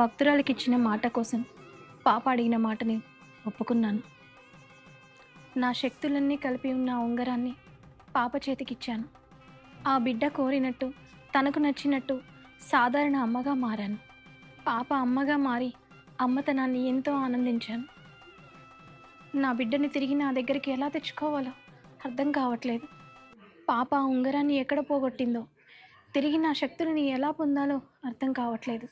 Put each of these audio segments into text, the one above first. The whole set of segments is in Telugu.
భక్తురాలికి ఇచ్చిన మాట కోసం పాప అడిగిన మాటని ఒప్పుకున్నాను. నా శక్తులన్నీ కలిపి ఉన్న ఉంగరాన్ని పాప చేతికిచ్చాను. ఆ బిడ్డ కోరినట్టు తనకు నచ్చినట్టు సాధారణ అమ్మగా మారాను. పాప అమ్మగా మారి అమ్మతనాన్ని ఎంతో ఆనందించాను. నా బిడ్డని తిరిగి నా దగ్గరికి ఎలా తెచ్చుకోవాలో అర్థం కావట్లేదు. పాప ఆ ఉంగరాన్ని ఎక్కడ పోగొట్టిందో తిరిగి నా శక్తులని ఎలా పొందాలో అర్థం కావట్లేదు.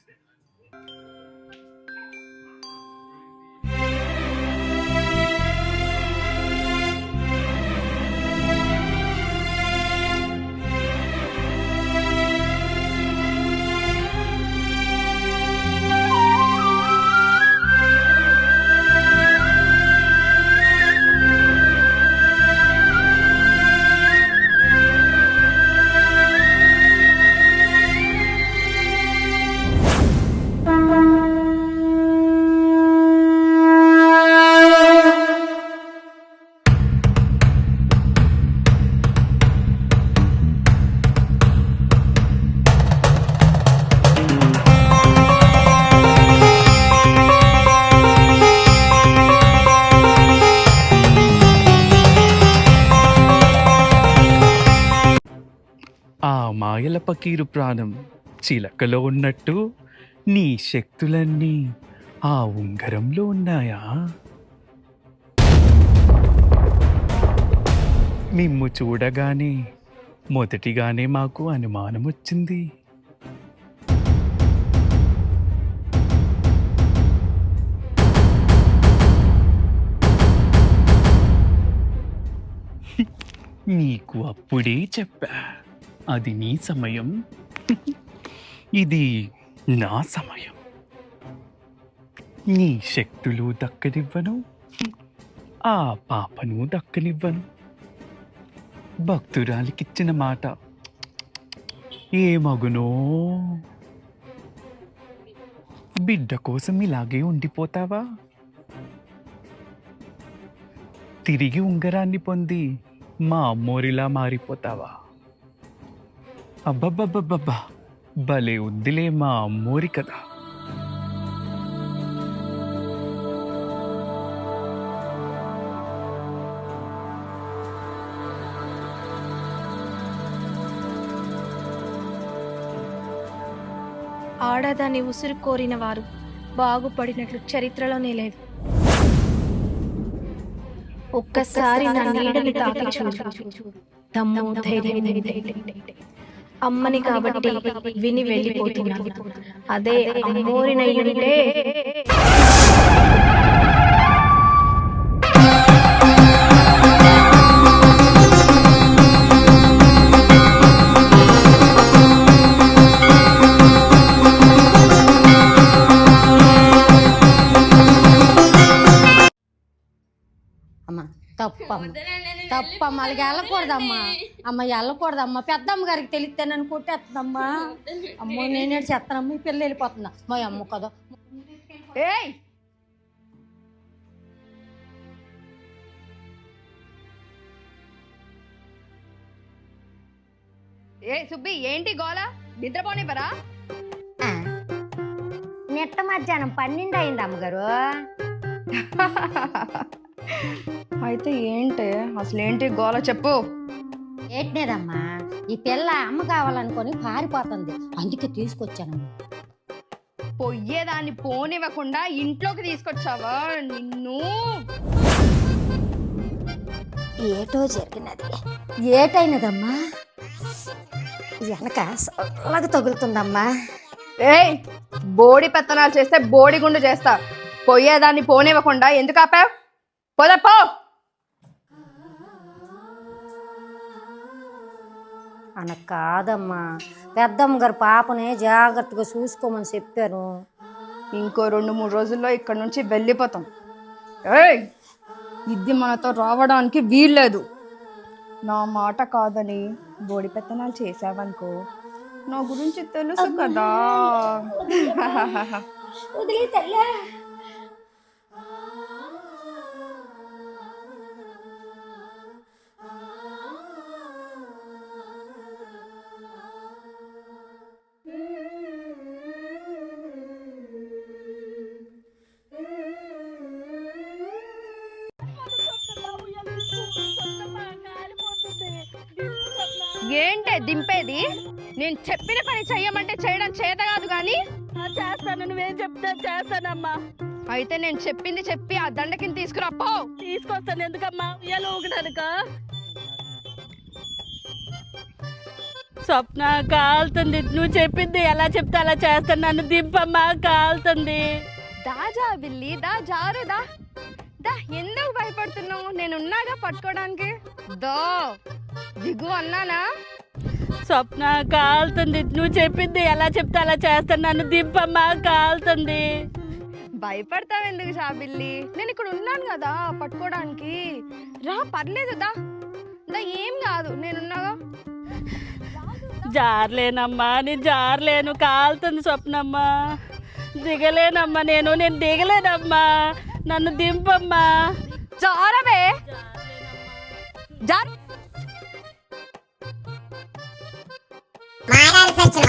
మాయల పకీరు ప్రాణం చిలకలో ఉన్నట్టు నీ శక్తులన్నీ ఆ ఉంగరంలో ఉన్నాయా? మిమ్ము చూడగానే మొదటిగానే మాకు అనుమానం వచ్చింది నీకు అప్పుడే చెప్పా. అది నీ సమయం. ఇది నా సమయం. నీ శక్తులు దక్కనివ్వను. ఆ పాపను దక్కనివ్వను. భక్తురాలికిచ్చిన మాట. ఏ మగునో. బిడ్డ కోసం ఇలాగే ఉండిపోతావా? తిరిగి ఉంగరాన్ని పొంది మా అమ్మోరిలా మారిపోతావా? అబ్బబ్బబ్బబ్బబ్బా. భలే ఉందిలే మా అమ్మోరి కదా ఆడదాన్ని ఉసురు కోరిన వారు బాగుపడినట్లు చరిత్రలోనే లేదు. ఒక్కసారి నా నీడని తాకి చూడు దమ్ము ధైర్యం. అమ్మని కాబట్టి విని వెళ్ళిపోతున్నాను అదే అమ్మోరినయ్యుంటే అమ్మ తప్పమ్మ. తప్పమ్మ అలాగే వెళ్ళకూడదమ్మా. అమ్మ వెళ్ళకూడదమ్మా. పెద్దమ్మ గారికి తెలిస్తే నన్ను కొట్టేస్తుందమ్మా. అమ్మో నేనే చెప్తానమ్మ ఈ పిల్ల వెళ్ళిపోతుందా? మా అమ్మ కదా. ఏయ్! ఏ సుబ్బి ఏంటి గోల? నిద్రపోనివ్వరా? నిట్ట మధ్యాహ్నం పన్నెండు అయింది అమ్మగారు. అయితే ఏంటి? అసలు ఏంటి గోల చెప్పు. ఏట్నేదమ్మా ఈ పిల్ల అమ్మ కావాలనుకొని పారిపోతుంది. అందుకే తీసుకొచ్చాను. పొయ్యేదాన్ని పోనివ్వకుండా ఇంట్లోకి తీసుకొచ్చావా నిన్ను? ఏటో జరిగినది. ఏటైనదమ్మా? వెనక సల్లగా తగులుతుందమ్మా. ఏయ్ బోడి పెత్తనాలు చేస్తే బోడి గుండు చేస్తా. పొయ్యేదాన్ని పోనివ్వకుండా ఎందుకు ఆపావు? పోదప్పో అన కాదమ్మా పెద్దమ్మ గారు పాపని జాగ్రత్తగా చూసుకోమని చెప్పారు. ఇంకో రెండు మూడు రోజుల్లో ఇక్కడ నుంచి వెళ్ళిపోతాం. ఏయ్ ఇది మనతో రావడానికి వీల్లేదు. నా మాట కాదని బోడి పెత్తనాలు చేసావనుకో నా గురించి తెలుసు కదా. ఏంటే దింపేది? నేను చెప్పిన పని చెయ్యమంటే చేయడం చేత కాదు కానీ చేస్తాను నువ్వేం చెప్తా చేస్తానమ్మా. అయితే నేను చెప్పింది చెప్పి ఆ దండకిని తీసుకురాపో తీసుకొస్తాను ఎందుకమ్మా? ఎలా ఊగడానిక? స్వప్న కాలుతుంది. నువ్వు చెప్పింది ఎలా చెప్తే అలా చేస్తాను. నన్ను దింపమ్మా కాలుతుంది. దాజా బిల్లి దా జారు దా. దా ఎందుకు భయపడుతున్నావు? నేను ఉన్నాగా పట్టుకోవడానికి? దో. దిగు అన్నానా? స్వప్న కాలుతుంది. నువ్వు చెప్పింది ఎలా చెప్తే అలా చేస్తాను. నన్ను దింపమ్మా కాలుతుంది. భయపడతావు ఎందుకు షాబిల్లి? నేను ఇక్కడ ఉన్నాను కదా పట్టుకోవడానికి. రా పర్లేదు దా. దా ఏం కాదు. నేనున్నాగా? జారలేనమ్మా నేను జారలేను. కాలుతుంది స్వప్నమ్మా. దిగలేనమ్మా నేను నేను దిగలేనమ్మా. నన్ను దింపమ్మా. జారవే. జార్. మారాలి సచ్చిన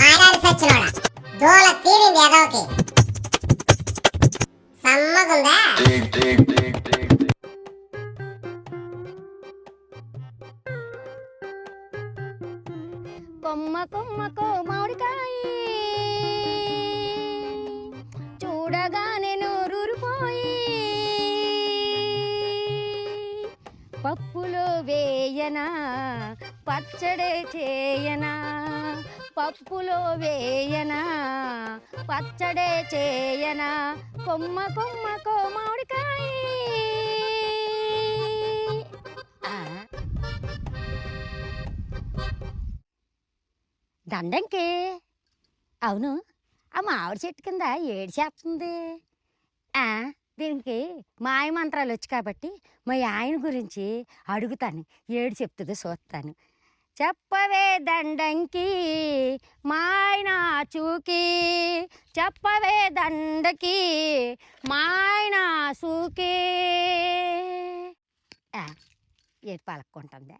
మారాలి సచ్చినోడా దూల తీరింది ఎదవకి. సమ్మగుందా? కొమ్మ కొమ్మకో మామిడికాయ. చూడగానే నోరూరిపోయి పప్పులో వేయనా? పచ్చడే చేయనా? పప్పులో వేయనా? పచ్చడే చేయనా? కొమ్మ కొమ్మ మామిడికాయ. దండంకి. అవును ఆ మామిడి చెట్టు కింద ఏడు చేస్తుంది. ఆ, దీనికి మాయ మంత్రాలు వచ్చి కాబట్టి మా ఆయన గురించి అడుగుతాను. ఏడు చెప్తుంది చూస్తాను చెప్పవే దండంకి మాయన చూకి. చెప్పవే దండకి మాయన సూకి. ఏడు పలక్కుంటుంది.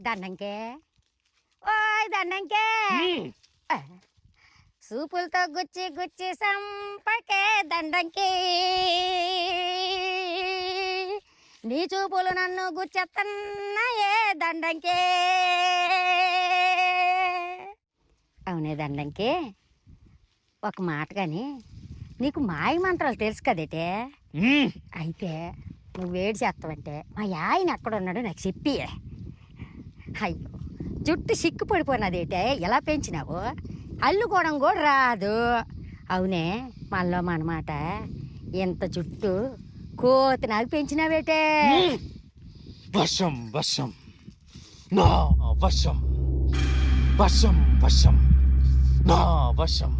దండంకే. ఓయ్ దండంకే. సూపులతో గుచ్చి గుచ్చి సంపకే దండంకి. నీ చూపులు నన్ను గుచ్చెత్తన్నాయే దండంకే. అవునే దండంకి. ఒక మాట కానీ నీకు మాయ మంత్రాలు తెలుసు కదేటే? అయితే నువ్వు వేడి చేస్తావంటే మా ఆయన ఎక్కడ ఉన్నాడో నాకు చెప్పి అయ్యో జుట్టు సిక్కు పడిపోయినదేటే ఎలా పెంచినావు? అల్లుకోవడం కూడా రాదు. అవునే మనలో మనమాట. ఇంత జుట్టు కోతి నాకు పెంచినావేటే. వర్షం వర్షం నా వర్షం వర్షం వర్షం నా వర్షం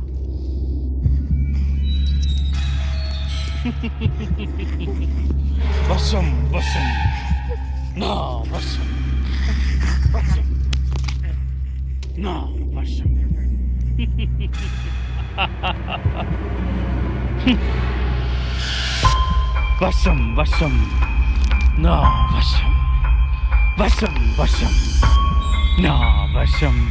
వర్షం వర్షం నా వర్షం వర్షం నా వర్షం Вашим, вашим. На вашим. Вашим, вашим. На вашим.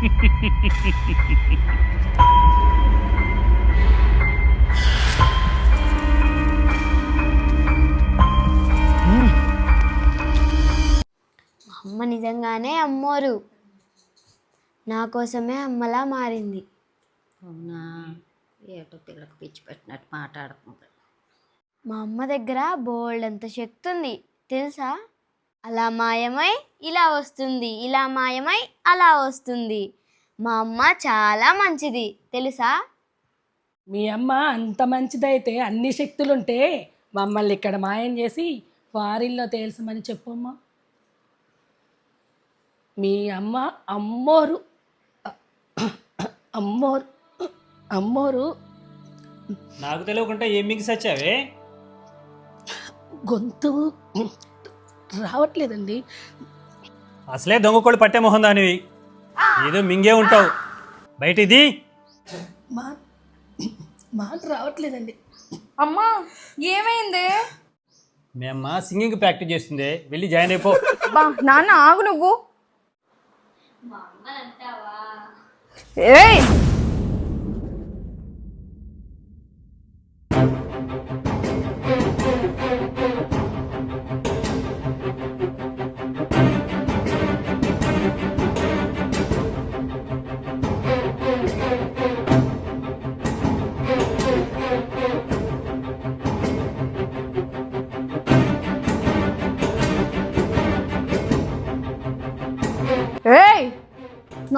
Хе-хе-хе-хе-хе. అమ్మ నిజంగానే అమ్మోరు. నా కోసమే అమ్మలా మారింది. అవునా? ఏటో పిల్లకు పిచ్చి పెట్టినట్టు మాట్లాడుతుంది మా అమ్మ దగ్గర బోల్డ్ అంత శక్తి ఉంది. తెలుసా? అలా మాయమై ఇలా వస్తుంది ఇలా మాయమై అలా వస్తుంది. మా అమ్మ చాలా మంచిది. తెలుసా? మీ అమ్మ అంత మంచిదైతే అన్ని శక్తులుంటే మమ్మల్ని ఇక్కడ మాయం చేసి ఫారిన్లో తేల్చమని చెప్పమ్మా మీ అమ్మ అమ్మోరు అమ్మోరు అమ్మోరు. నాకు తెలియకుండా ఏం మింగి సచ్చావే? గొంతు రావట్లేదండి. అసలే దొంగ కోళ్ళు పట్టే మొహం దానివి. ఏదో మింగే ఉంటావు. బయట ఇది మా మాట రావట్లేదండి. అమ్మా ఏమైంది? మీ అమ్మ సింగింగ్ ప్రాక్టీస్ చేస్తుంది. వెళ్ళి జాయిన్ అయిపో. బా నాన్న ఆగు నువ్వు. ఏయ్!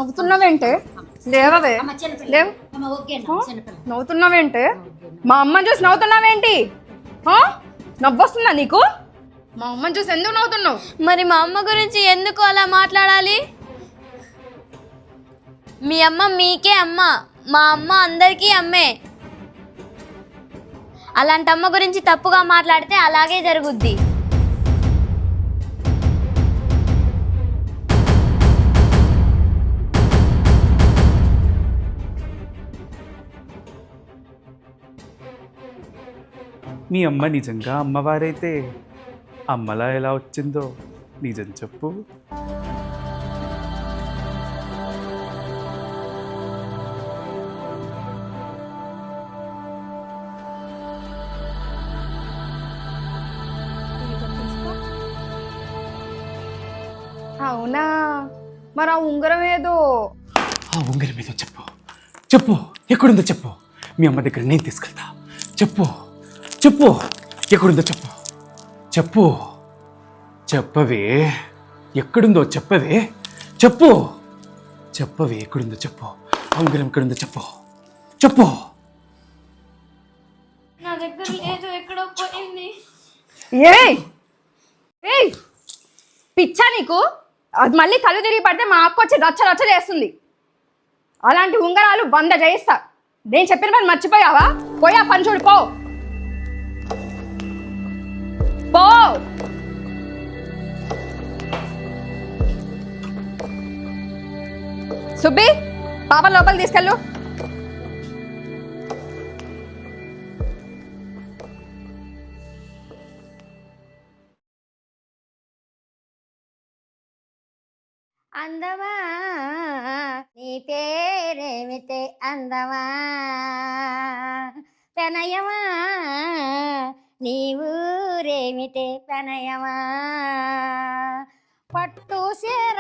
నవ్వుతున్నావేంటే లేవవే. లేవు. నవ్వుతున్నావేంటి మా అమ్మని చూసి నవ్వుతున్నావేంటి? నవ్వొస్తుందా నీకు? మా అమ్మని చూసి ఎందుకు నవ్వుతున్నావు? మరి మా అమ్మ గురించి ఎందుకు అలా మాట్లాడాలి? మీ అమ్మ మీకే అమ్మ. మా అమ్మ అందరికీ అమ్మే. అలాంటి అమ్మ గురించి తప్పుగా మాట్లాడితే అలాగే జరుగుద్ది. మీ అమ్మ నిజంగా అమ్మవారైతే అమ్మలా ఎలా వచ్చిందో నిజం చెప్పు. అవునా? మరి ఆ ఉంగరం ఏదో? ఆ ఉంగరం మీద చెప్పు. చెప్పు. ఎక్కడుందో చెప్పు. మీ అమ్మ దగ్గర నేను తీసుకెళ్తా. చెప్పు. చెప్పు. ఎక్కడుందో చెప్పు. చెప్పు. చెప్పవే. ఎక్కడుందో చెప్పవే. చెప్పు. చెప్పవే. ఎక్కడుందో చెప్పు. ఉంగరం ఎక్కడుందో చెప్పు. చెప్పు. నా దగ్గర లేదు ఎక్కడో పోయింది. ఏయ్! ఏయ్! పిచ్చా నీకు? అది మళ్ళీ కళ్ళు తిరిగి పడితే మా అక్క వచ్చి రచ్చ రచ్చ చేస్తుంది. అలాంటి ఉంగరాలు వంద చేయిస్తా. నేను చెప్పిన పని మర్చిపోయావా? పోయి పని చూడు పో. పో. సుబ్బి పాప లోపల తీసుకెళ్ళు. అందమా? నీ పేరేమితే అందమా? పెనయమా నీ ఊరేమిటే పెనయమా పట్టు సీర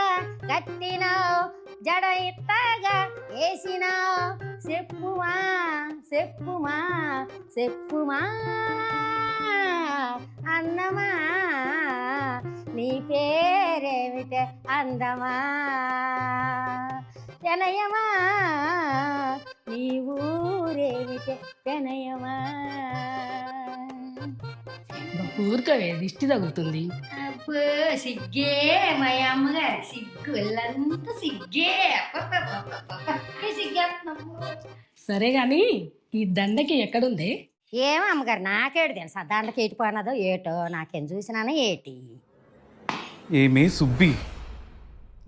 కట్టినావు జడ ఇట్టగా వేసినావు. చెప్పుమా చెప్పుమా చెప్పుమా? అన్నమా నీ పేరేమిటే అందమా? పెనయమా నీ ఊరేమిటే పెనయమా ఊరుకోవే దిష్టి తగులుతుంది. అబ్బో సిగ్గే మా అమ్మగారు సిగ్గు ఇల్లంతా సిగ్గే. సరే గాని ఈ దండకి ఎక్కడుంది? ఏమో అమ్మగారు నాకేడు తెలుసా? దాంట్లోకి ఎటుపోయినదో ఏటో నాకేం చూసినానో ఏటి? ఏమే సుబ్బి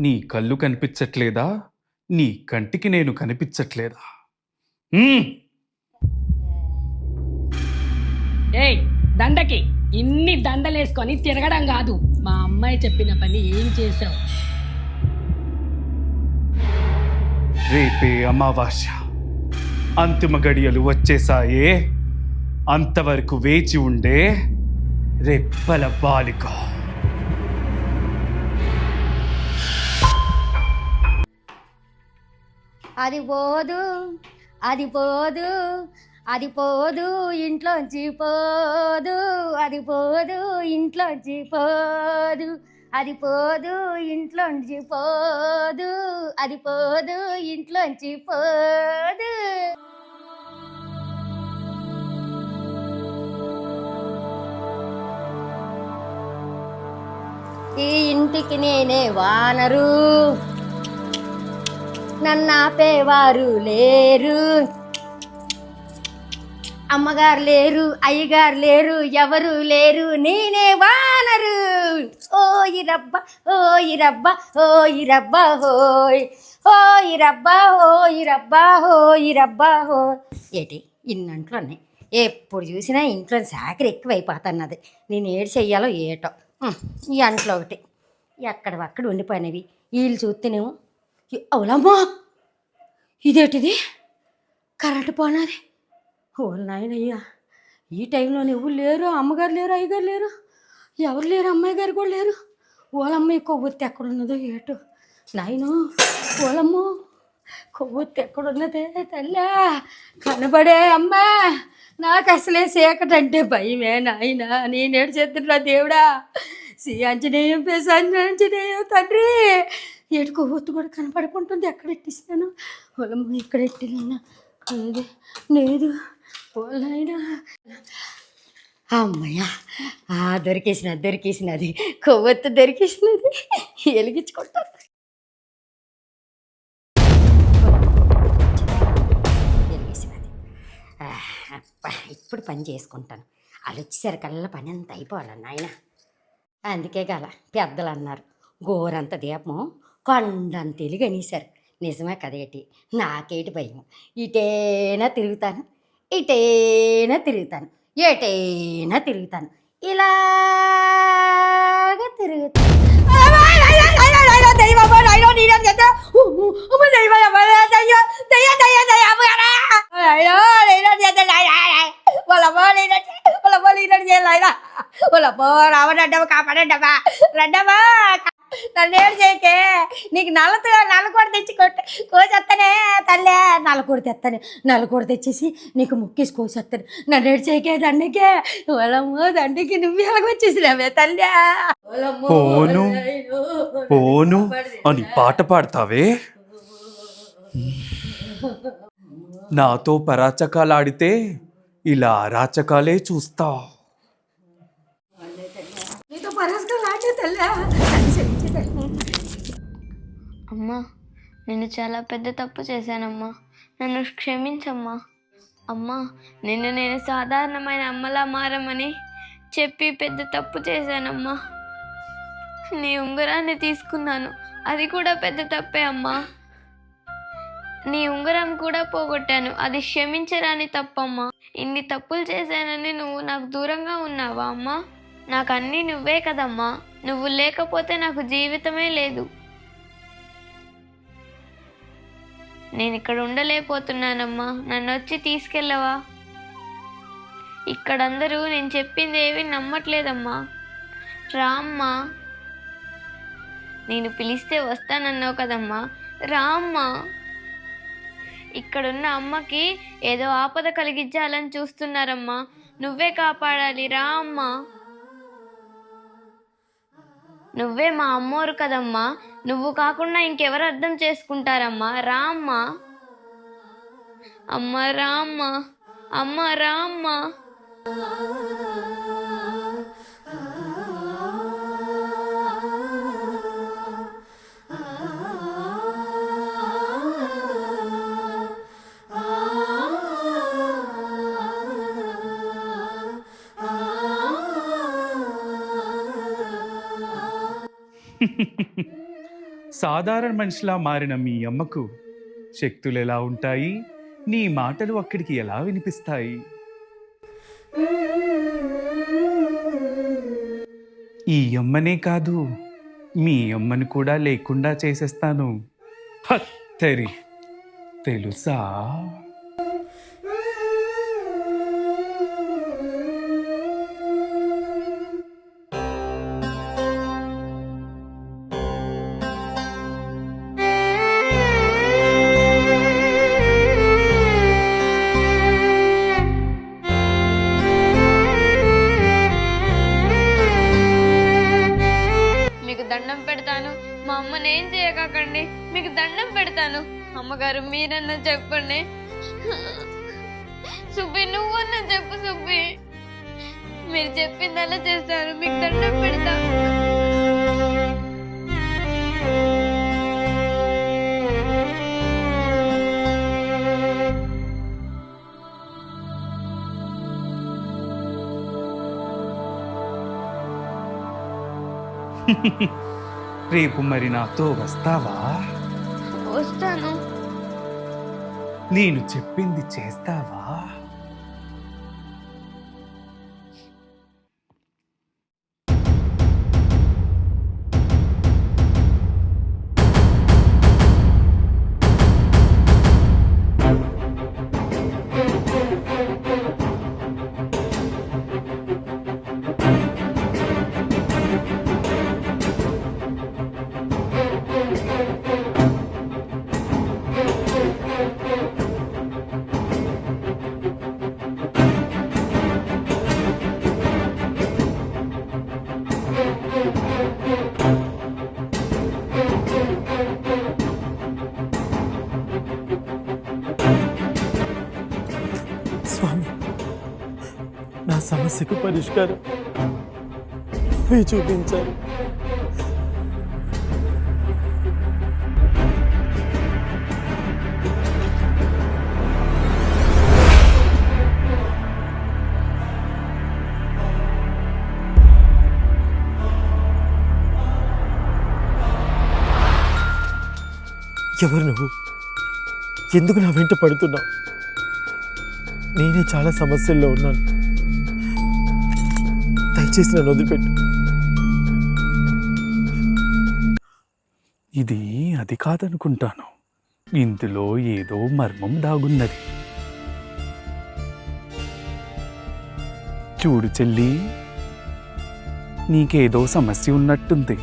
నీ కళ్ళు కనిపించట్లేదా? నీ కంటికి నేను కనిపించట్లేదా? ఏయ్ దండకి. ఇన్ని దండలేసుకొని తిరగడం కాదు. మా అమ్మాయి చెప్పిన పని ఏం చేసావు రేపే అమావాస్య. అంతిమ గడియలు వచ్చేసాయే. అంతవరకు వేచి ఉండే రెప్పల బాలిక. అది పోదు అది పోదు అది పోదు ఇంట్లోంచి పోదు అది పోదు ఇంట్లోంచి పోదు అది పోదు ఇంట్లోంచి పోదు అది పోదు ఇంట్లోంచి పోదు. ఈ ఇంటికి నేనే వానరు నన్ను ఆపేవారు లేరు. అమ్మగారు లేరు అయ్యగారు లేరు ఎవరు లేరు నేనే వానరు. ఓయి ఇరబ్బ ఓయి ఇరబ్బ ఓయి ఇరబ్బ హోయ్. ఓ ఇరబ్బ ఓయి ఇరబ్బ హో ఇరబ్బ హో ఏటి ఇన్నంట్లో ఉన్నాయి ఎప్పుడు చూసినా ఇంట్లో సాకరి ఎక్కువైపోతున్నది. నేను ఏడు చెయ్యాలో ఏటో. ఈ అంట్లో ఒకటి. ఎక్కడవక్కడ ఉండిపోయినవి. వీళ్ళు చూస్తేనేమో అవులమ్మా ఇదేటిది? కరెంటు పోనాది. ఓ నాయనయ్యా ఈ టైంలో ఎవరు లేరు? అమ్మగారు లేరు? అయ్యగారు లేరు? ఎవరు లేరు? అమ్మాయి గారు కూడా లేరు? ఓలమ్మ ఈ కొవ్వొత్తి ఎక్కడున్నదో ఏటో? నాయను ఓలమ్మ కొవ్వొత్తి ఎక్కడున్నదే తల్లా? కనబడే అమ్మా నాకు అసలే సేకటంటే భయమే నాయన. నేనేడు చేతున్నా దేవుడా? శ్రీ ఆంజనేయం పేస ఆంజనేయం తండ్రి. ఏడు కొవ్వొత్తు కూడా కనపడుకుంటుంది. ఎక్కడ ఎట్టిస్తాను పొలమ్మ ఇక్కడ ఎట్టినా లేదు లేదు. అమ్మయ్య ఆ దొరికేసినది దొరికేసినది కొవ్వొత్తు దొరికేసినది వెలిగించుకుంటాను వెలిగేసినది ఇప్పుడు పని చేసుకుంటాను. వాళ్ళు వచ్చేసరికల్లా పని అంత అయిపోవాలన్న నాయన. అందుకే గల పెద్దలు అన్నారు గోరంత దీపం కొండంత తెలుగు అనేసారు నిజమే కదేటి? నాకేటి భయం ఇటేనా తిరుగుతాను. ఇటేనా తిరుగుతాను ఎటైనా తిరుగుతాను ఇలాగ తిరుగుతాను. రావడమ్మా కాపాడమ్మా రండమ్మా నన్నేడు చేయకే. నీకు నల్లతో నల్లకూడ తెచ్చి కొట్టి కోసేస్తానే తల్లే. నల్లకూడ తెస్తాను నల్లకూడ తెచ్చేసి నీకు ముక్కేసి కోసేస్తాను నన్ను ఏడు చేయకే దండకే. వాళ్ళమ్మో దండకి. నువ్వు ఎలాగొచ్చేసినావే తల్లే? పోను. పోను. అని పాట పాడతావే? నాతో పరాచకాలాడితే ఇలా అరాచకాలే చూస్తా నీతో పరస్కాలు ఆడే తల్లి. అమ్మా నేను చాలా పెద్ద తప్పు చేశానమ్మా. నన్ను క్షమించమ్మా. అమ్మా నిన్ను నేను సాధారణమైన అమ్మలా మారమని చెప్పి పెద్ద తప్పు చేశానమ్మా. నీ ఉంగరాన్ని తీసుకున్నాను. అది కూడా పెద్ద తప్పే అమ్మా. నీ ఉంగరం కూడా పోగొట్టాను. అది క్షమించరాని తప్పమ్మా. ఇన్ని తప్పులు చేశానని నువ్వు నాకు దూరంగా ఉన్నావా అమ్మా? నాకు అన్నీ నువ్వే కదమ్మా. నువ్వు లేకపోతే నాకు జీవితమే లేదు. నేను ఇక్కడ ఉండలేకపోతున్నానమ్మా. నన్ను వచ్చి తీసుకెళ్ళవా? ఇక్కడందరూ నేను చెప్పింది ఏవి నమ్మట్లేదమ్మా. రామ్మా. నేను పిలిస్తే వస్తానన్నావు కదమ్మా. రామ్మా. ఇక్కడున్న అమ్మకి ఏదో ఆపద కలిగించాలని చూస్తున్నారమ్మా. నువ్వే కాపాడాలి. రా అమ్మా నువ్వే మా అమ్మోరు కదమ్మా. నువ్వు కాకుండా ఇంకెవరు అర్థం చేసుకుంటారమ్మా? రామ్మ. అమ్మ రామ్మ. అమ్మా రామ్మ. సాధారణ మనిషిలా మారిన మీ అమ్మకు శక్తులు ఎలా ఉంటాయి? నీ మాటలు అక్కడికి ఎలా వినిపిస్తాయి? ఈ అమ్మనే కాదు మీ అమ్మను కూడా లేకుండా చేసేస్తాను. హత్తరి. తెలుసా? రేపు మరి నాతో వస్తావా? వస్తాను. నేను చెప్పింది చేస్తావా? సమస్యకు పరిష్కారం. మీరు చూపించారు. ఎవరు నువ్వు? ఎందుకు నా వెంట పడుతున్నావు? నేనే చాలా సమస్యల్లో ఉన్నాను. దయచేసి నన్ను వదిలిపెట్టు. ఇది అది కాదనుకుంటాను. ఇందులో ఏదో మర్మం దాగున్నది. చూడు చెల్లి నీకేదో సమస్య ఉన్నట్టుంది.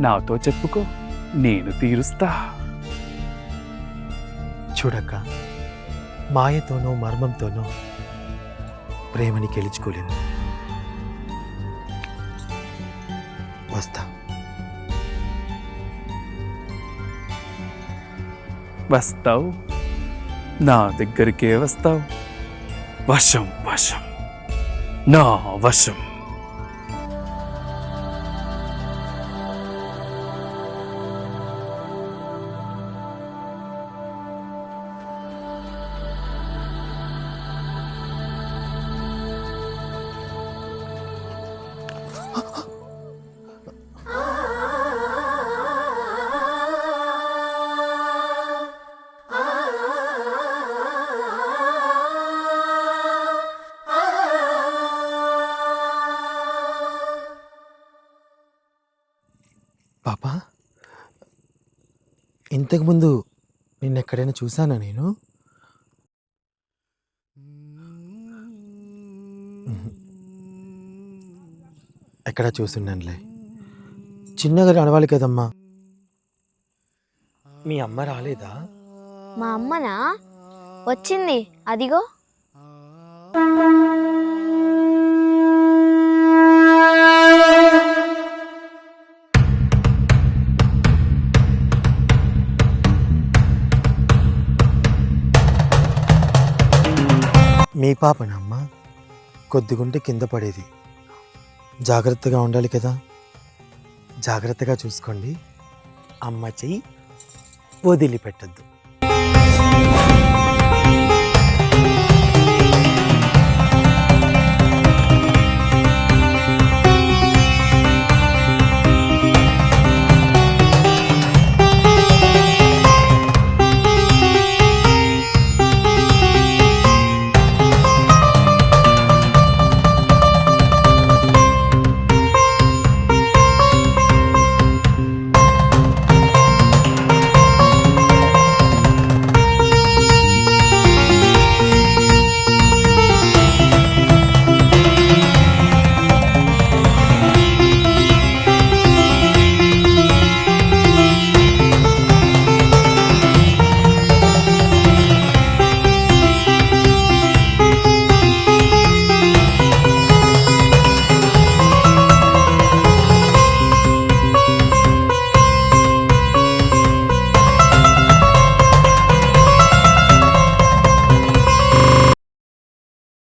నాతో చెప్పుకో నేను తీరుస్తా. చూడక్క మాయతోనో మర్మంతోనో ప్రేమని గెలుచుకోలేము. వస్తా వస్తావు నా దగ్గరికే వస్తావు వశం వశం నా వశం ఇంతకుముందు నిన్న ఎక్కడైనా చూసానా నేను ఎక్కడ చూస్తున్నానులే చిన్నగా నడవాలి కదమ్మా. మీ అమ్మ రాలేదా? మా అమ్మనా? వచ్చింది. అదిగో. మీ పాపనమ్మా కొద్దిగుంటే కింద పడేది. జాగ్రత్తగా ఉండాలి కదా. జాగ్రత్తగా చూసుకోండి. అమ్మ చెయ్యి వదిలిపెట్టద్దు.